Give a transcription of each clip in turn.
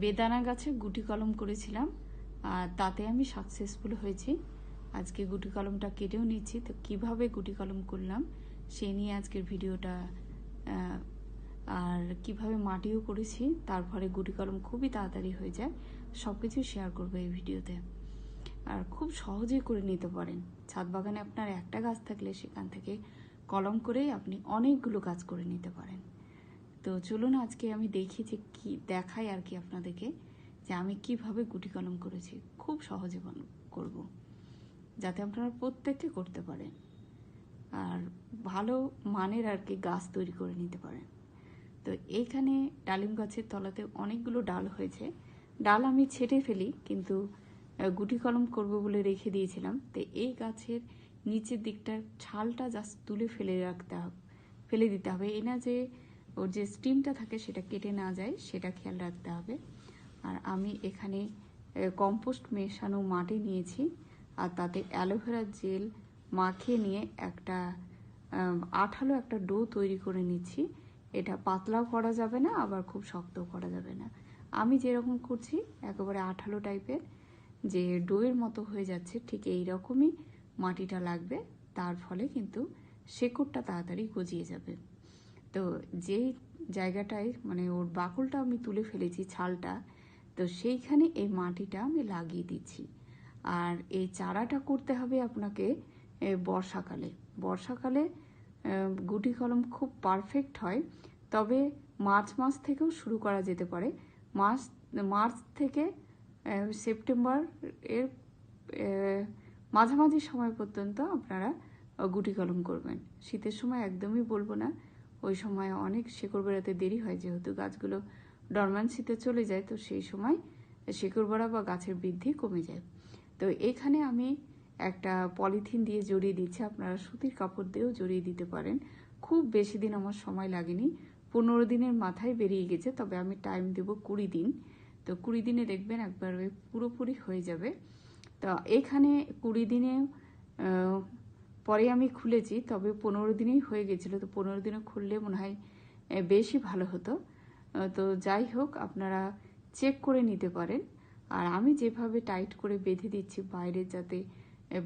বেদানা গাছে গুটি কলম করেছিলাম, আর তাতে আমি সাকসেসফুল হয়েছি। আজকে গুটি কলমটা কেটেও নিচ্ছি। তো কীভাবে গুটি কলম করলাম সেই নিয়ে আজকের ভিডিওটা আর কীভাবে মাটিও করেছি, তারপরে গুটি কলম খুবই তাড়াতাড়ি হয়ে যায় সব কিছু শেয়ার করব এই ভিডিওতে। আর খুব সহজেই করে নিতে পারেন। ছাদ বাগানে আপনার একটা গাছ থাকলে সেখান থেকে কলম করেই আপনি অনেকগুলো কাজ করে নিতে পারেন। তো চলুন আজকে আমি দেখি যে কি দেখাই আর কি আপনাদেরকে, যে আমি কীভাবে গুটি কলম করেছি। খুব সহজে করব। যাতে আপনারা প্রত্যেককে করতে পারেন। আর ভালো মানের আর কি গাছ তৈরি করে নিতে পারেন। তো এইখানে ডালিম গাছের তলাতে অনেকগুলো ডাল হয়েছে। ডাল আমি ছেটে ফেলি, কিন্তু গুটি কলম করব বলে রেখে দিয়েছিলাম। তো এই গাছের নিচের দিকটার ছালটা জাস্ট তুলে ফেলে রাখতে হবে ফেলে দিতে হবে। এই না যে ওর যে স্টিমটা থাকে সেটা কেটে না যায়, সেটা খেয়াল রাখতে হবে। আর আমি এখানে কম্পোস্ট মেশানো মাটি নিয়েছি, আর তাতে অ্যালোভেরা জেল মাখিয়ে নিয়ে একটা আঠালো একটা ডো তৈরি করে নিচ্ছি। এটা পাতলাও করা যাবে না, আবার খুব শক্তও করা যাবে না। আমি যেরকম করছি, একেবারে আঠালো টাইপের যে ডোয়ের মতো হয়ে যাচ্ছে, ঠিক এই রকমই মাটিটা লাগবে, তার ফলে কিন্তু শেকড়টা তাড়াতাড়ি গজিয়ে যাবে। তো যেই জায়গাটায় মানে ওর বাকলটা আমি তুলে ফেলেছি ছালটা, তো সেইখানে এই মাটিটা আমি লাগিয়ে দিচ্ছি। আর এই চারাটা করতে হবে আপনাকে বর্ষাকালে। বর্ষাকালে গুটি কলম খুব পারফেক্ট হয়। তবে মার্চ মাস থেকেও শুরু করা যেতে পারে। মার্চ মার্চ থেকে সেপ্টেম্বর এর মাঝামাঝি সময় পর্যন্ত আপনারা গুটি কলম করবেন। শীতের সময় একদমই বলব না। ওই সময় অনেক শেকড় বেড়াতে দেরি হয়, যেহেতু গাছগুলো ডরম্যান্সিতে চলে যায়, তো সেই সময় শেকড় বেড়া বা গাছের বৃদ্ধি কমে যায়। তো এখানে আমি একটা পলিথিন দিয়ে জড়িয়ে দিচ্ছি আপনারা সুতির কাপড় দিয়েও জড়িয়ে দিতে পারেন। খুব বেশি দিন আমার সময় লাগেনি, পনেরো দিনের মাথায় বেরিয়ে গেছে, তবে আমি টাইম দেব কুড়ি দিন। তো কুড়ি দিনে দেখবেন একবার পুরোপুরি হয়ে যাবে। তো এখানে কুড়ি দিনে পরে আমি খুলেছি, তবে পনেরো দিনেই হয়ে গেছিল। তো পনেরো দিনে খুললে মনে হয় বেশি ভালো হতো। তো যাই হোক, আপনারা চেক করে নিতে পারেন। আর আমি যেভাবে টাইট করে বেঁধে দিচ্ছি বাইরে যাতে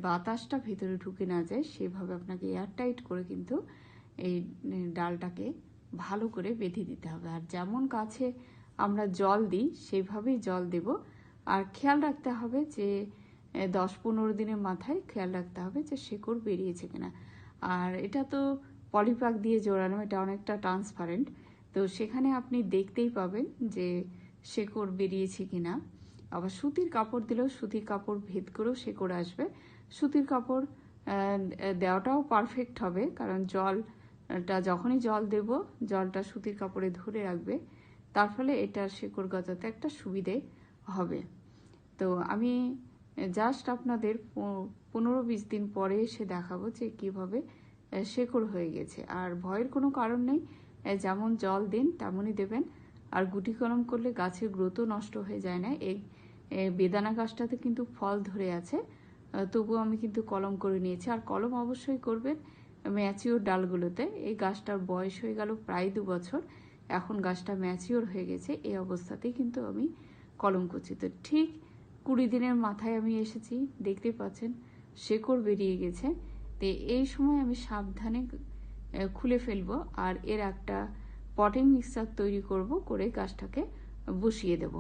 বাতাসটা ভেতরে ঢুকে না যায়, সেভাবে আপনাকে এয়ার টাইট করে কিন্তু এই ডালটাকে ভালো করে বেঁধে দিতে হবে। আর যেমন গাছে আমরা জল দিই সেইভাবেই জল দেব। আর খেয়াল রাখতে হবে যে দশ পনেরো দিনের মাথায় খেয়াল রাখতে হবে যে শেকড় বেরিয়েছে কিনা। আর এটা তো পলিপাক দিয়ে জোড়ানো, এটা অনেকটা ট্রান্সপারেন্ট তো সেখানে আপনি দেখতেই পাবেন যে শেকড় বেরিয়েছে কিনা। আবার সুতির কাপড় দিলেও সুতির কাপড় ভেদ করেও শেকড় আসবে। সুতির কাপড় দেওয়াটাও পারফেক্ট হবে, কারণ জলটা, যখনই জল দেব, জলটা সুতির কাপড়ে ধরে রাখবে। তার ফলে এটা শেকড় গজাতে একটা সুবিধে হবে। তো আমি জাস্ট আপনাদের পনেরো বিশ দিন পরে এসে দেখাবো যে কীভাবে শেকড় হয়ে গেছে। আর ভয়ের কোনো কারণ নেই। যেমন জল দিন তেমনই দেবেন। আর গুটি কলম করলে গাছের গ্রোথও নষ্ট হয়ে যায় না। এই বেদানা গাছটাতে কিন্তু ফল ধরে আছে। তবুও আমি কিন্তু কলম করে নিয়েছি। আর কলম অবশ্যই করবেন ম্যাচিওর ডালগুলোতে। এই গাছটার বয়স হয়ে গেল প্রায় দু বছর। এখন গাছটা ম্যাচিওর হয়ে গেছে। এই অবস্থাতেই কিন্তু আমি কলম করছি। তো ঠিক কুড়ি দিনের মাথায় আমি এসেছি দেখতে পাচ্ছেন, শেকড় বেরিয়ে গেছে। তো এই সময় আমি সাবধানে খুলে ফেলব আর এর একটা পটিং মিক্সার তৈরি করব করে গাছটাকে বসিয়ে দেব।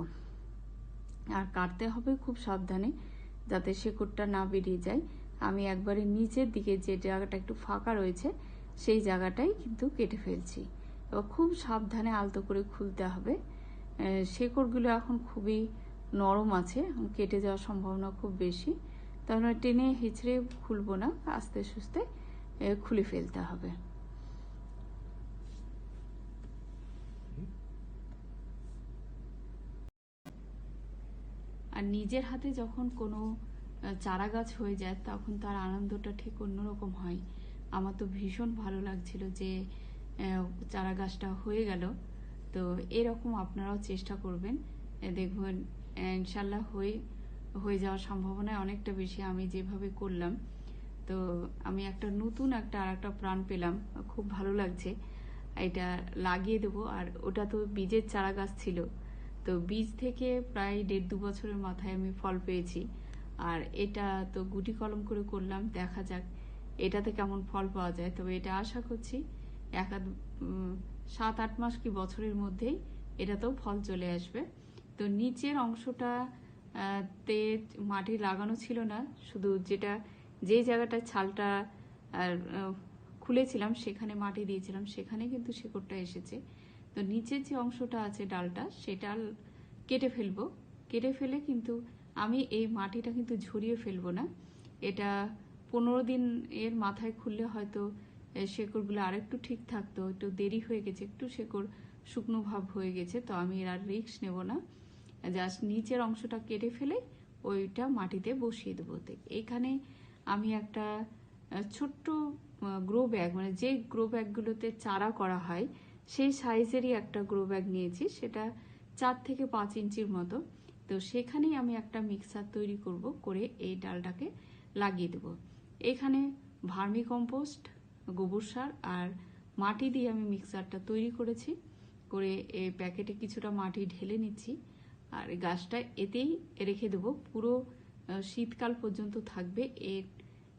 আর কাটতে হবে খুব সাবধানে যাতে শেকড়টা না বেরিয়ে যায়। আমি একবারে নিচের দিকে যে জায়গাটা একটু ফাঁকা রয়েছে, সেই জায়গাটাই কিন্তু কেটে ফেলছি। এবার খুব সাবধানে আলতো করে খুলতে হবে। শেকড়গুলো এখন খুবই নরম আছে, কেটে যাওয়ার সম্ভাবনা খুব বেশি। তাহলে টেনে হিচড়ে খুলবো না, আস্তে সুস্তে খুলে ফেলতে হবে। আর নিজের হাতে যখন কোনো চারা গাছ হয়ে যায়, তখন তার আনন্দটা ঠিক অন্যরকম হয়। আমার তো ভীষণ ভালো লাগছিল যে চারা গাছটা হয়ে গেল। তো এরকম আপনারাও চেষ্টা করবেন। দেখবেন ইনশাল্লাহ হয়ে হয়ে যাওয়ার সম্ভাবনা অনেকটা বেশি আমি যেভাবে করলাম। তো আমি একটা নতুন একটা আর একটা প্রাণ পেলাম, খুব ভালো লাগছে। এটা লাগিয়ে দেবো, আর ওটা তো বীজের চারা গাছ ছিল। তো বীজ থেকে প্রায় দেড় দু বছরের মাথায় আমি ফল পেয়েছি। আর এটা তো গুটি কলম করে করলাম, দেখা যাক এটাতে কেমন ফল পাওয়া যায়। তবে এটা আশা করছি এক সাত আট মাস কি বছরের মধ্যেই এটাতেও ফল চলে আসবে। তো নিচের অংশটা তে মাটি লাগানো ছিল না। শুধু যেটা, যে জায়গাটায় ছালটা, আর খুলেছিলাম সেখানে মাটি দিয়েছিলাম, সেখানে কিন্তু শেকড়টা এসেছে। তো নিচের যে অংশটা আছে ডালটা, সেটা কেটে ফেলব। কেটে ফেলে কিন্তু আমি এই মাটিটা কিন্তু ঝরিয়ে ফেলব না। এটা পনেরো দিন এর মাথায় খুললে হয়তো শেকড়গুলো আরেকটু ঠিক থাকতো, একটু দেরি হয়ে গেছে, একটু শেকড় শুকনো ভাব হয়ে গেছে, তো আমি এর আর রিস্ক নেব না। জাস্ট নিচের অংশটা কেটে ফেলে ওইটা মাটিতে বসিয়ে দেবো এখানে আমি একটা ছোট্ট গ্রো ব্যাগ মানে যে গ্রো ব্যাগগুলোতে চারা করা হয়, সেই সাইজেরই একটা গ্রো ব্যাগ নিয়েছি। সেটা চার থেকে পাঁচ ইঞ্চির মতো। তো সেখানেই আমি একটা মিক্সার তৈরি করব, করে এই ডালটাকে লাগিয়ে দেব। এখানে ভার্মি কম্পোস্ট গোবর সার আর মাটি দিয়ে আমি মিক্সারটা তৈরি করেছি। করে এই প্যাকেটে কিছুটা মাটি ঢেলে নিচ্ছি। আর এই গাছটা এতেই রেখে দেবো। পুরো শীতকাল পর্যন্ত থাকবে। এর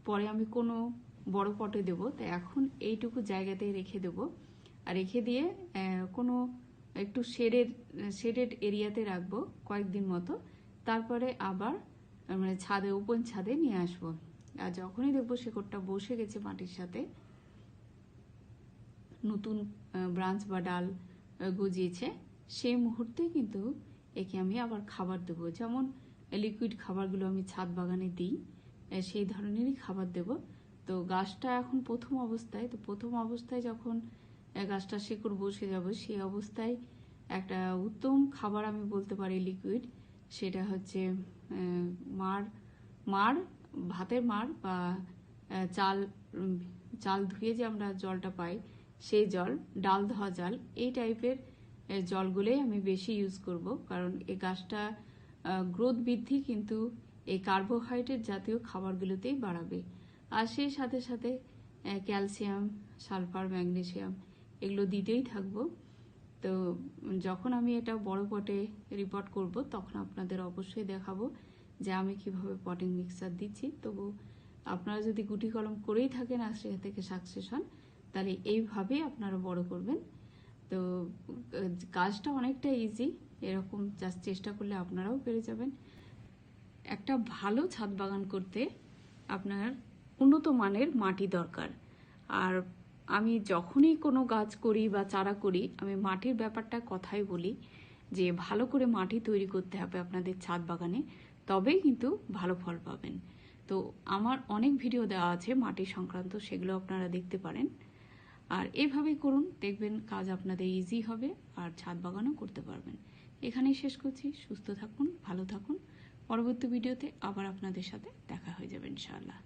পরে আমি কোনো বড় পটে দেব। তাই এখন এইটুকু জায়গাতেই রেখে দেব। আর রেখে দিয়ে কোনো একটু শেডের, শেডেড এরিয়াতে রাখব কয়েকদিন মতো। তারপরে আবার মানে ছাদে, ওপেন ছাদে নিয়ে আসব। আর যখনই দেখব শেকড়টা বসে গেছে মাটির সাথে, নতুন ব্রাঞ্চ বা ডাল গজিয়েছে, সেই মুহূর্তে কিন্তু একে আমি আবার খাবার দেবো। যেমন লিকুইড খাবারগুলো আমি ছাদ বাগানে দিই সেই ধরনেরই খাবার দেব। তো গাছটা এখন প্রথম অবস্থায়, তো প্রথম অবস্থায় যখন গাছটা শেকড় বসে যাবে, সেই অবস্থায় একটা উত্তম খাবার আমি বলতে পারি লিকুইড সেটা হচ্ছে মার মার, ভাতের মার বা চাল চাল ধুয়ে যে আমরা জলটা পাই, সেই জল, ডাল ধোয়া জল, এই টাইপের আহ, জলগুলোই আমি বেশি ইউজ করব। কারণ এই গাছটা গ্রোথ বৃদ্ধি কিন্তু এই কার্বোহাইড্রেট জাতীয় খাবারগুলোতেই বাড়াবে। আর সেই সাথে সাথে ক্যালসিয়াম সালফার ম্যাগনেসিয়াম এগুলো দিতেই থাকব। তো যখন আমি এটা বড় পটে রিপোর্ট করব তখন আপনাদের অবশ্যই দেখাবো যে আমি কীভাবে পটিং মিক্সার দিচ্ছি। তবু আপনারা যদি গুটি কলম করেই থাকেন আর সেখান থেকে সাকসেস হন তাহলে এইভাবেই আপনারা বড় করবেন। তো কাজটা অনেকটা ইজি এরকম জাস্ট চেষ্টা করলে আপনারাও পেরে যাবেন। একটা ভালো ছাদ বাগান করতে আপনার উন্নত মানের মাটি দরকার। আর আমি যখনই কোনো গাছ করি বা চারা করি, আমি মাটির ব্যাপারটা কথাই বলি যে, ভালো করে মাটি তৈরি করতে হবে আপনাদের ছাদ বাগানে, তবেই কিন্তু ভালো ফল পাবেন। তো, আমার অনেক ভিডিও দেওয়া আছে মাটি সংক্রান্ত, সেগুলো আপনারা দেখতে পারেন। আর এভাবেই করুন, দেখবেন কাজ আপনাদের ইজি হবে আর ছাদ বাগানও করতে পারবেন। এখানেই শেষ করছি, সুস্থ থাকুন, ভালো থাকুন। পরবর্তী ভিডিওতে আবার আপনাদের সাথে দেখা হয়ে যাবে ইনশাআল্লাহ।